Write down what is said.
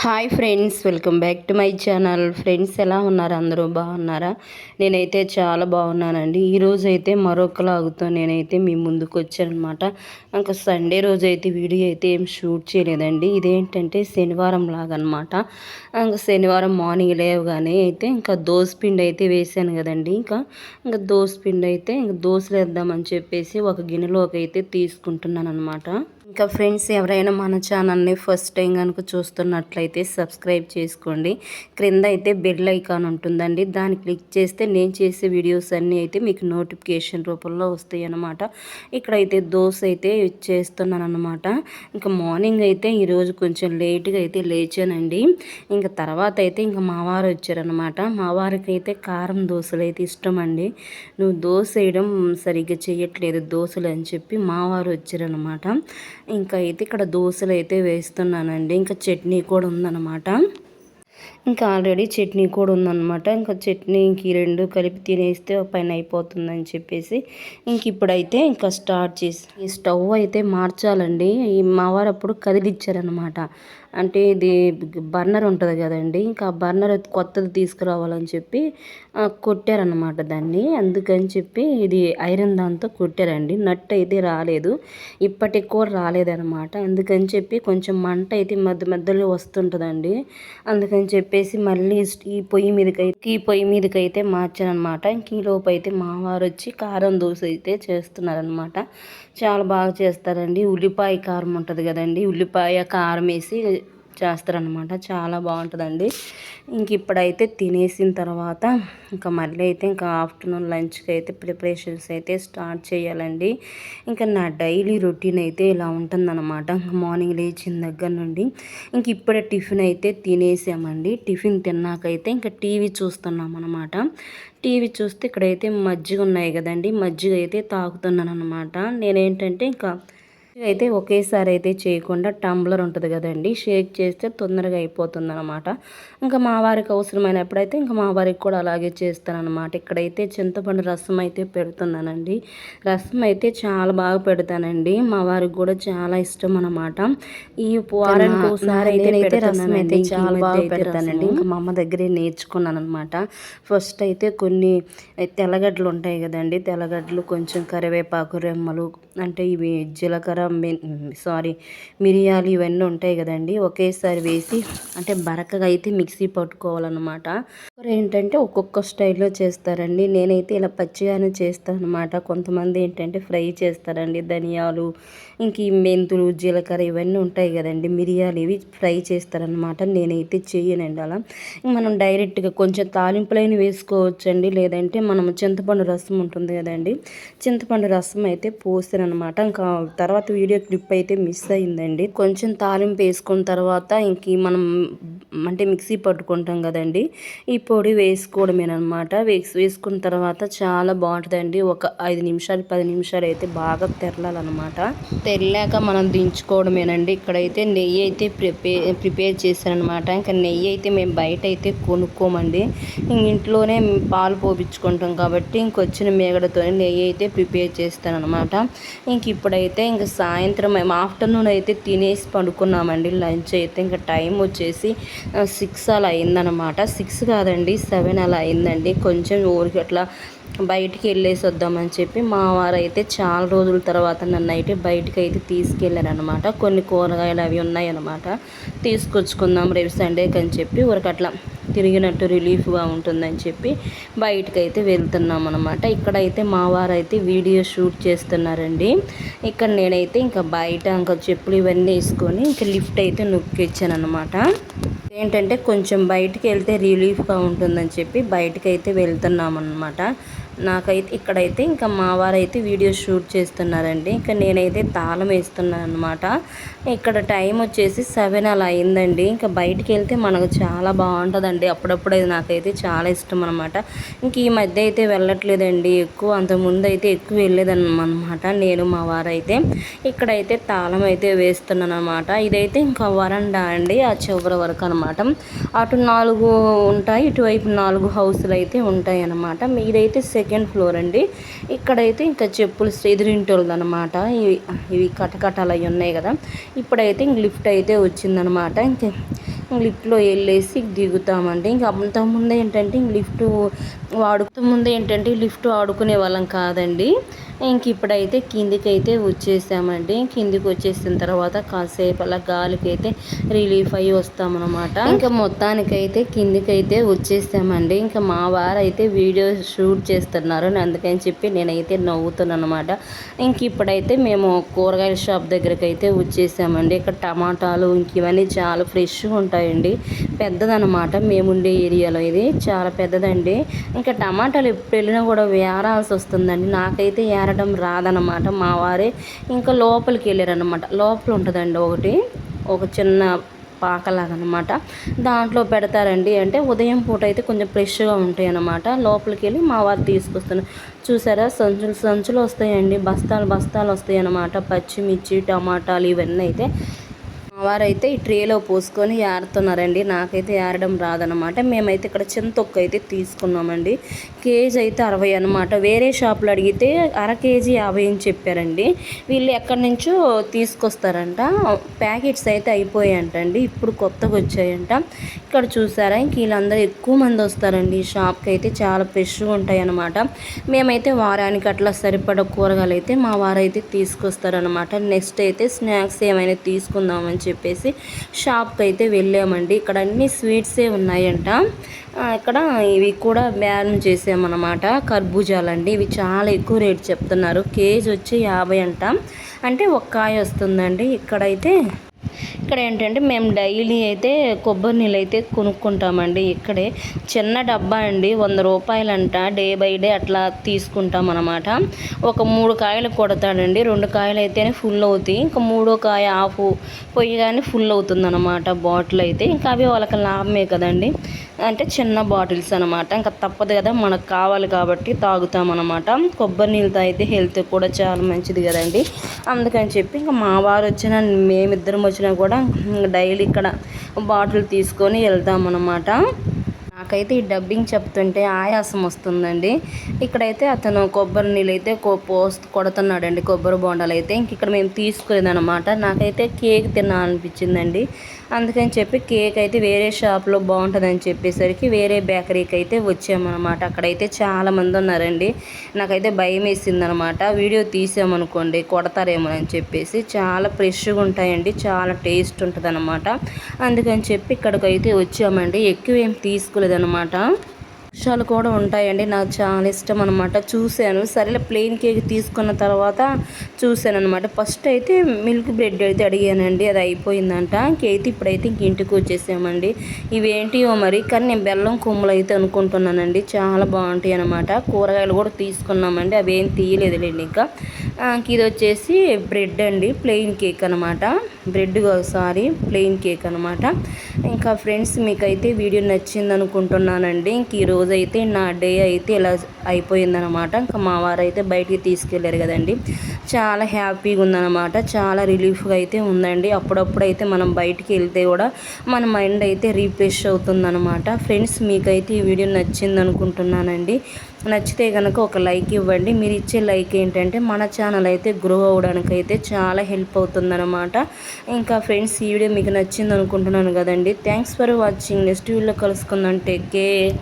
Hi friends welcome back to my channel. Friends ఎలా ఉన్నారు? అందరూ బాగున్నారా? నేనైతే చాలా బాగున్నానండి. ఈరోజు అయితే మరొక లాగుతో నేనైతే మీ ముందుకు వచ్చానమాట ఇంకా సండే రోజు అయితే వీడియో అయితే ఏం షూట్ చేయలేదండి. ఇదేంటంటే శనివారం లాగనమాట. ఇంకా శనివారం మార్నింగ్ లేవగానే అయితే ఇంకా పిండి అయితే వేసాను కదండి. ఇంకా ఇంకా పిండి అయితే ఇంకా దోశలు వేద్దామని చెప్పేసి ఒక గిన్నెలోకి అయితే తీసుకుంటున్నాను అనమాట ఇంకా ఫ్రెండ్స్ ఎవరైనా మన ఛానల్ని ఫస్ట్ టైం కనుక చూస్తున్నట్లయితే సబ్స్క్రైబ్ చేసుకోండి. క్రింద అయితే బెల్ ఐకాన్ ఉంటుందండి. దాన్ని క్లిక్ చేస్తే నేను చేసే వీడియోస్ అన్నీ అయితే మీకు నోటిఫికేషన్ రూపంలో వస్తాయి అన్నమాట ఇక్కడైతే దోశ అయితే చేస్తున్నాను అనమాట ఇంకా మార్నింగ్ అయితే ఈరోజు కొంచెం లేట్గా అయితే లేచానండి. ఇంకా తర్వాత అయితే ఇంకా మావారు వచ్చారనమాట మావారికి అయితే కారం దోశలు అయితే ఇష్టం అండి నువ్వు దోశ వేయడం సరిగ్గా చేయట్లేదు దోశలు అని చెప్పి మావారు వచ్చారనమాట ఇంకా అయితే ఇక్కడ దోశలు అయితే వేస్తున్నానండి. ఇంకా చట్నీ కూడా ఉందన్నమాట. ఇంకా ఆల్రెడీ చట్నీ కూడా ఉందన్నమాట. ఇంకా చట్నీకి రెండు కలిపి తినేస్తే పైన అయిపోతుందని చెప్పేసి ఇంక ఇప్పుడైతే ఇంకా స్టార్ట్ చేసి ఈ స్టవ్ అయితే మార్చాలండి. ఈ మావారు అప్పుడు కదిలిచ్చారనమాట అంటే ఇది బర్నర్ ఉంటుంది కదండి ఇంకా బర్నర్ కొత్తది తీసుకురావాలని చెప్పి కొట్టారనమాట దాన్ని. అందుకని చెప్పి ఇది ఐరన్ దాంతో కొట్టారండి. నట్ అయితే రాలేదు. ఇప్పటికి కూడా రాలేదనమాట అందుకని చెప్పి కొంచెం మంట అయితే మధ్య మధ్యలో వస్తుంటుందండి. అందుకని చెప్పేసి మళ్ళీ ఈ పొయ్యి మీదకైతే ఈ పొయ్యి మీదకైతే మార్చానమాట ఇంక ఈ లోపు అయితే మావారు వచ్చి కారం దోశ అయితే చేస్తున్నారనమాట చాలా బాగా చేస్తారండి. ఉల్లిపాయ కారం ఉంటుంది కదండి. ఉల్లిపాయ కారం వేసి చేస్తారనమాట చాలా బాగుంటుందండి. ఇంక ఇప్పుడైతే తినేసిన తర్వాత ఇంకా మళ్ళీ అయితే ఇంకా ఆఫ్టర్నూన్ లంచ్కి అయితే ప్రిపరేషన్స్ అయితే స్టార్ట్ చేయాలండి. ఇంకా నా డైలీ రొటీన్ అయితే ఇలా ఉంటుందన్నమాట. మార్నింగ్ లేచిన దగ్గర నుండి ఇంక ఇప్పుడే టిఫిన్ అయితే తినేసామండి. టిఫిన్ తిన్నాకైతే ఇంకా టీవీ చూస్తున్నాం అనమాట టీవీ చూస్తే ఇక్కడైతే మజ్జిగ ఉన్నాయి కదండి. మజ్జిగ అయితే తాగుతున్నాను అనమాట నేనేంటంటే ఇంకా అయితే ఒకేసారి అయితే చేయకుండా టంబ్లర్ ఉంటుంది కదండి షేక్ చేస్తే తొందరగా అయిపోతుంది అనమాట ఇంకా మా వారికి అవసరమైనప్పుడైతే ఇంకా మా వారికి కూడా అలాగే చేస్తానమాట ఇక్కడైతే చింతపండు రసం అయితే పెడుతున్నానండి. రసం అయితే చాలా బాగా పెడతానండి. మా వారికి కూడా చాలా ఇష్టం అనమాట ఈ వారానికి ఒకసారి అయితే రసం అయితే చాలా బాగా పెడతానండి. ఇంకా మా అమ్మ దగ్గరే నేర్చుకున్నాను అనమాట ఫస్ట్ అయితే కొన్ని తెల్లగడ్డలు ఉంటాయి కదండి. తెల్లగడ్డలు కొంచెం కరివేపాకు రెమ్మలు అంటే ఇవి జీలకర్ర సారీ మిరియాలు ఇవన్నీ ఉంటాయి కదండి ఒకేసారి వేసి అంటే బరకగా అయితే మిక్సీ పట్టుకోవాలన్నమాట. ఏంటంటే ఒక్కొక్క స్టైల్లో చేస్తారండి. నేనైతే ఇలా పచ్చిగానే చేస్తాను అనమాట కొంతమంది ఏంటంటే ఫ్రై చేస్తారండి. ధనియాలు ఇంక ఈ మెంతులు జీలకర్ర ఇవన్నీ ఉంటాయి కదండి. మిరియాలు ఇవి ఫ్రై చేస్తారనమాట. నేనైతే చేయనండి అలా. మనం డైరెక్ట్గా కొంచెం తాలింపులైన వేసుకోవచ్చండి. లేదంటే మనం చింతపండు రసం ఉంటుంది కదండి. చింతపండు రసం అయితే పోస్తానమాట ఇంకా తర్వాత వీడియో క్లిప్ అయితే మిస్ అయిందండి. కొంచెం తాలింపు వేసుకున్న తర్వాత ఇంక మనం అంటే మిక్సీ పట్టుకుంటాం కదండి. ఈ పొడి వేసుకోవడమేనమాట వేసి వేసుకున్న తర్వాత చాలా బాగుంటుందండి. ఒక ఐదు నిమిషాలు పది నిమిషాలు అయితే బాగా తెరలాలన్నమాట. తెరలాక మనం దించుకోవడమేనండి. ఇక్కడైతే నెయ్యి అయితే ప్రిపేర్ ప్రిపేర్ చేశానమాట ఇంకా నెయ్యి అయితే మేము బయట అయితే కొనుక్కోమండి. ఇంట్లోనే పాలు పోపించుకుంటాం కాబట్టి ఇంకొచ్చిన మేగడతో నెయ్యి అయితే ప్రిపేర్ చేస్తానమాట ఇంక ఇప్పుడైతే ఇంక సాయంత్రం మేము ఆఫ్టర్నూన్ అయితే తినేసి పడుకున్నామండి. లంచ్ అయితే ఇంకా టైం వచ్చేసి సిక్స్ అలా అయిందనమాట సిక్స్ కాదండి. సెవెన్ అలా అయిందండి. కొంచెం ఊరికి అట్లా బయటికి వెళ్ళేసి వద్దామని చెప్పి మా వారు అయితే చాలా రోజుల తర్వాత నన్ను అయితే బయటికి అయితే తీసుకెళ్ళారనమాట కొన్ని కూరగాయలు అవి ఉన్నాయన్నమాట. తీసుకొచ్చుకుందాం రేపు సండేకి అని చెప్పి ఊరికి అట్లా తిరిగినట్టు రిలీఫ్గా ఉంటుందని చెప్పి బయటకు అయితే వెళ్తున్నాం అనమాట ఇక్కడైతే మా వారైతే వీడియో షూట్ చేస్తున్నారండి. ఇక్కడ నేనైతే ఇంకా బయట ఇంకా చెప్పులు ఇవన్నీ వేసుకొని ఇంకా లిఫ్ట్ అయితే నొక్కిచ్చాను అనమాట ఏంటంటే కొంచెం బయటికి వెళ్తే రిలీఫ్గా ఉంటుందని చెప్పి బయటకు అయితే వెళ్తున్నాం అనమాట నాకైతే ఇక్కడైతే ఇంకా మా వారైతే వీడియో షూట్ చేస్తున్నారండి. ఇంకా నేనైతే తాళం వేస్తున్నాను అనమాట ఇక్కడ టైం వచ్చేసి సెవెన్ అలా అయిందండి. ఇంకా బయటికి వెళ్తే మనకు చాలా బాగుంటుందండి. అప్పుడప్పుడు అది నాకైతే చాలా ఇష్టం అనమాట ఇంక ఈ మధ్య అయితే వెళ్ళట్లేదండి. ఎక్కువ అంతకుముందు అయితే ఎక్కువ వెళ్ళేదన్నమాట నేను మా వారైతే. ఇక్కడైతే తాళం అయితే వేస్తున్నాను అనమాట ఇదైతే ఇంకా వరండా అండి. ఆ చివరి వరకు అనమాట అటు నాలుగు ఉంటాయి ఇటువైపు నాలుగు హౌసులు అయితే ఉంటాయి అనమాట మీరైతే సెకండ్ ఫ్లోర్ అండి. ఇక్కడైతే ఇంకా చెప్పులు ఎదురింటోళ్ళది అనమాట ఇవి ఇవి కటకటాలు అవి ఉన్నాయి కదా. ఇప్పుడైతే ఇంక లిఫ్ట్ అయితే వచ్చిందనమాట ఇంక లిఫ్ట్లో వెళ్ళేసి దిగుతామండి. ఇంకా అంతకుముందు ఏంటంటే లిఫ్ట్ వాడుకు ముందు ఏంటంటే లిఫ్ట్ ఆడుకునే వాళ్ళం కాదండి. ఇంక ఇప్పుడైతే కిందికి అయితే వచ్చేసామండి. కిందికి వచ్చేసిన తర్వాత కాసేపు అలా గాలికైతే రిలీఫ్ అయ్యి వస్తామన్నమాట. ఇంకా మొత్తానికైతే కిందికైతే వచ్చేసామండి. ఇంకా మా వారు అయితే వీడియో షూట్ చేస్తున్నారు. అందుకని చెప్పి నేనైతే నవ్వుతున్నాను అనమాట ఇంక ఇప్పుడైతే మేము కూరగాయల షాప్ దగ్గరకైతే వచ్చేసామండి. ఇక్కడ టమాటాలు ఇంక ఇవన్నీ చాలా ఫ్రెష్గా ఉంటాయండి. పెద్దదనమాట మేముండే ఏరియాలో ఇది. చాలా పెద్దదండి. ఇంకా టమాటాలు ఎప్పుడు వెళ్ళినా కూడా వేరాల్సి వస్తుందండి నాకైతే ఏరడం రాదనమాట మా వారే ఇంకా లోపలికి వెళ్ళారనమాట లోపల ఉంటుందండి ఒకటి. ఒక చిన్న పాకలాగనమాట దాంట్లో పెడతారండి. అంటే ఉదయం పూట అయితే కొంచెం ఫ్రెష్గా ఉంటాయి అనమాట లోపలికి వెళ్ళి మా వారు తీసుకొస్తున్నారు చూసారా? సంచులు సంచులు వస్తాయండి. బస్తాలు బస్తాలు వస్తాయి అనమాట పచ్చిమిర్చి టమాటాలు ఇవన్నీ అయితే వారైతే ఈ ట్రేలో పోసుకొని ఏరుతున్నారండి నాకైతే ఏరడం రాదనమాట మేమైతే ఇక్కడ చింతొక్క అయితే తీసుకున్నామండి. కేజీ అయితే అరవై అనమాట వేరే షాప్లో అడిగితే అర కేజీ యాభై అని చెప్పారండి. వీళ్ళు ఎక్కడి నుంచో తీసుకొస్తారంట. ప్యాకెట్స్ అయితే అయిపోయాయంటండి. ఇప్పుడు కొత్తగా వచ్చాయంట. ఇక్కడ చూసారా? ఇంక వీళ్ళందరూ ఎక్కువ మంది వస్తారండి. ఈ షాప్కి అయితే చాలా ఫ్రెష్గా ఉంటాయి అనమాట మేమైతే వారానికి అట్లా సరిపడ కూరగాయలు అయితే మా వారైతే తీసుకొస్తారనమాట నెక్స్ట్ అయితే స్నాక్స్ ఏమైనా తీసుకుందామని చెప్పేసి షాప్కి అయితే వెళ్ళామండి. ఇక్కడ అన్ని స్వీట్సే ఉన్నాయంట. ఇక్కడ ఇవి కూడా బ్యాన్ చేసామన్నమాట. కర్బూజాలండి. ఇవి చాలా ఎక్కువ రేట్ చెప్తున్నారు. కేజీ వచ్చి యాభై అంట. అంటే ఒక కాయ వస్తుందండి. ఇక్కడైతే ఇక్కడ ఏంటంటే మేము డైలీ అయితే కొబ్బరి నీళ్ళు అయితే కొనుక్కుంటామండి ఇక్కడే. చిన్న డబ్బా అండి వంద రూపాయలంట. డే బై డే అట్లా తీసుకుంటాం అనమాట ఒక మూడు కాయలు కొడతాడండి. రెండు కాయలు అయితేనే ఫుల్ అవుతాయి. ఇంకా మూడో కాయ ఆఫ్ పొయ్యి కానీ ఫుల్ అవుతుంది అనమాట బాటిల్ అయితే. ఇంకా అవి వాళ్ళకి లాభమే కదండి. అంటే చిన్న బాటిల్స్ అనమాట ఇంకా తప్పదు కదా మనకు కావాలి కాబట్టి తాగుతామన్నమాట. కొబ్బరి నీళ్ళతో అయితే హెల్త్ కూడా చాలా మంచిది కదండి. అందుకని చెప్పి ఇంకా మా వారు వచ్చిన మేమిద్దరం వచ్చినా కూడా డైలీ ఇక్కడ బాటిల్ తీసుకొని వెళ్తామన్నమాట. నాకైతే ఈ డబ్బింగ్ చెప్తుంటే ఆయాసం వస్తుందండి. ఇక్కడైతే అతను కొబ్బరి నీళ్ళు అయితే పోస్ట్ కొడుతున్నాడండి కొబ్బరి బొండాలు అయితే ఇంక ఇక్కడ మేము తీసుకునేదనమాట నాకైతే కేక్ తినాలనిపించిందండి. అందుకని చెప్పి కేక్ అయితే వేరే షాప్లో బాగుంటుందని చెప్పేసరికి వేరే బేకరీకి అయితే వచ్చామన్నమాట. అక్కడైతే చాలామంది ఉన్నారండి. నాకైతే భయం వేసిందనమాట వీడియో తీసామనుకోండి కొడతారేమో అని చెప్పేసి. చాలా ఫ్రెష్గా ఉంటాయండి. చాలా టేస్ట్ ఉంటుంది అందుకని చెప్పి ఇక్కడికైతే వచ్చామండి. ఎక్కువ ఏం తీసుకోలేదనమాట వృక్షాలు కూడా ఉంటాయండి. నాకు చాలా ఇష్టం అనమాట చూశాను. సరేలే ప్లెయిన్ కేక్ తీసుకున్న తర్వాత చూశాను అనమాట ఫస్ట్ అయితే మిల్క్ బ్రెడ్ అయితే అడిగానండి. అది అయిపోయిందంట. ఇంకైతే ఇప్పుడైతే ఇంక ఇంటికి వచ్చేసామండి. ఇవేంటివో మరి. కానీ నేను బెల్లం కొమ్ములు అయితే అనుకుంటున్నానండి. చాలా బాగుంటాయి అనమాట కూరగాయలు కూడా తీసుకున్నామండి. అవి ఏం తీయలేదులేండి ఇంకా. ఇది వచ్చేసి బ్రెడ్ అండి ప్లెయిన్ కేక్ అనమాట బ్రెడ్ సారీ ప్లెయిన్ కేక్ అనమాట ఇంకా ఫ్రెండ్స్ మీకైతే వీడియో నచ్చింది అనుకుంటున్నానండి ఇంక ఈరోజు అయితే నా డే అయితే ఇలా అయిపోయిందనమాట ఇంకా మా వారు అయితే బయటికి తీసుకెళ్ళారు కదండి. చాలా హ్యాపీగా ఉందన్నమాట చాలా రిలీఫ్గా అయితే ఉందండి. అప్పుడప్పుడు అయితే మనం బయటికి వెళ్తే కూడా మన మైండ్ అయితే రీఫ్రెష్ అవుతుందన్నమాట. ఫ్రెండ్స్ మీకైతే ఈ వీడియో నచ్చింది అనుకుంటున్నానండి నచ్చితే కనుక ఒక లైక్ ఇవ్వండి. మీరు ఇచ్చే లైక్ ఏంటంటే మన ఛానల్ అయితే గ్రో అవ్వడానికి అయితే చాలా హెల్ప్ అవుతుందన్నమాట. ఇంకా ఫ్రెండ్స్ ఈ వీడియో మీకు నచ్చింది అనుకుంటున్నాను కదండి. Thanks for watching. నెక్స్ట్ వీడియోలో కలుసుకుందాం. Take care.